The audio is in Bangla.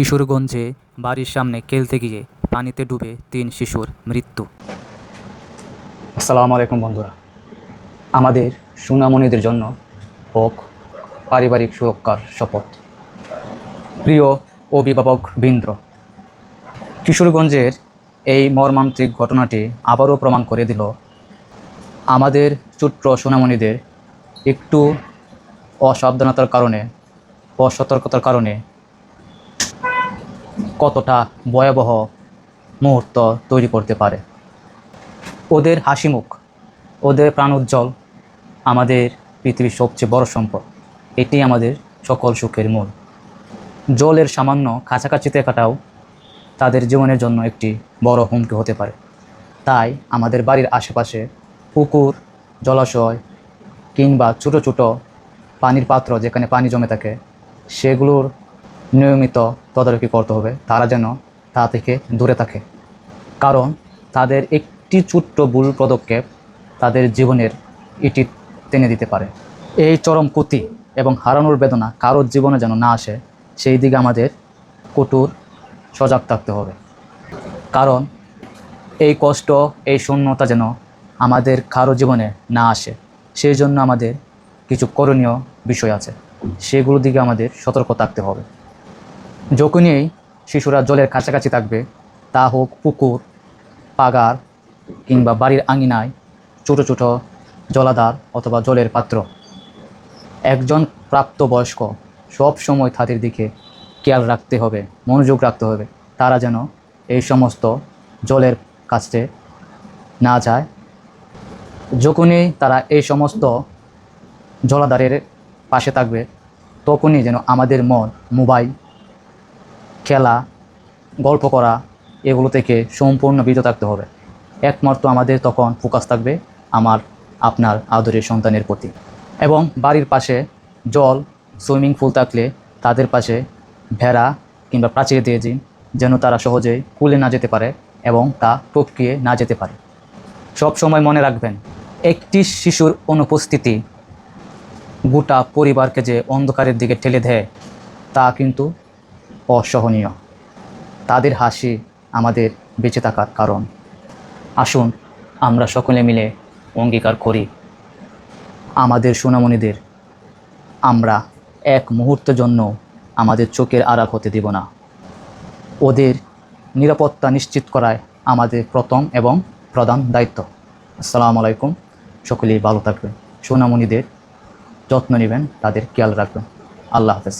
কিশোরগঞ্জে বাড়ির সামনে খেলতে গিয়ে পানিতে ডুবে তিন শিশুর মৃত্যু। আসসালামু আলাইকুম বন্ধুরা। আমাদের সুনামণিদের জন্য হোক পারিবারিক সুরক্ষার শপথ। প্রিয় অভিভাবক বৃন্দ্র কিশোরগঞ্জের এই মর্মান্তিক ঘটনাটি আবারও প্রমাণ করে দিল আমাদের ছোট্ট সোনামণিদের একটু অসাবধানতার কারণে, অসতর্কতার কারণে কতটা ভয়াবহ মুহূর্ত তৈরি করতে পারে। ওদের হাসি মুখ ওদের প্রাণ উজ্জ্বল আমাদের পৃথিবীর সবচেয়ে বড় সম্পদ। এটি আমাদের সকল সুখের মূল। জলের সামান্য কাছাকাছি থাকাটাও তাদের জীবনের জন্য একটি বড় হুমকি হতে পারে। তাই আমাদের বাড়ির আশেপাশে পুকুর, জলাশয় কিংবা ছোটো ছোটো পানির পাত্র যেখানে পানি জমে থাকে, সেগুলোর নিয়মিত তদারকি করতে হবে। তারা যেন তা থেকে দূরে থাকে। কারণ তাদের একটি ছোট্ট ভুল পদক্ষেপ তাদের জীবনের ইটি টেনে দিতে পারে। এই চরম ক্ষতি এবং হারানোর বেদনা কারোর জীবনে যেন না আসে, সেই দিকে আমাদের কঠোর সজাগ থাকতে হবে। কারণ এই কষ্ট, এই শূন্যতা যেন আমাদের কারও জীবনে না আসে, সেই জন্য আমাদের কিছু করণীয় বিষয় আছে। সেগুলোর দিকে আমাদের সতর্ক থাকতে হবে। যখনই শিশুরা জলের কাছাকাছি থাকবে। তা হোক পুকুর, পাগার কিংবা বাড়ির আঙিনায় ছোটো ছোটো জলাধার অথবা জলের পাত্র। একজন প্রাপ্তবয়স্ক সব সময় তাদের দিকে খেয়াল রাখতে হবে, মনোযোগ রাখতে হবে। তারা যেন এই সমস্ত জলের কাছে না যায়। যখনই তারা এই সমস্ত জলাধারের পাশে থাকবে, তখনই যেন আমাদের মন মোবাইল খেলা, গল্প করা, এগুলো থেকে সম্পূর্ণ বিরত থাকতে হবে। একমাত্র আমাদের তখন ফোকাস থাকবে আমার, আপনার আদরের সন্তানের প্রতি। এবং বাড়ির পাশে জল সুইমিং পুল থাকলে তাদের পাশে ভেড়া কিংবা প্রাচীর দিয়ে দিন যেন তারা সহজেই কুলে না যেতে পারে এবং তা টপকিয়ে না যেতে পারে। সব সময় মনে রাখবেন, একটি শিশুর অনুপস্থিতি গোটা পরিবারকে যে অন্ধকারের দিকে ঠেলে দেয়, তা কিন্তু অসহনীয়। তাদের হাসি আমাদের বেঁচে থাকার কারণ। আসুন, আমরা সকলে মিলে অঙ্গীকার করি। আমাদের সোনামণিদের, আমরা এক মুহূর্তের জন্য আমাদের চোখের আড়াল হতে দেব না। ওদের নিরাপত্তা নিশ্চিত করায় আমাদের প্রথম এবং প্রধান দায়িত্ব। আসসালামু আলাইকুম, সকলেই ভালো থাকবেন। সোনামণিদের যত্ন নেবেন, তাদের খেয়াল রাখবেন। আল্লাহ হাফেজ।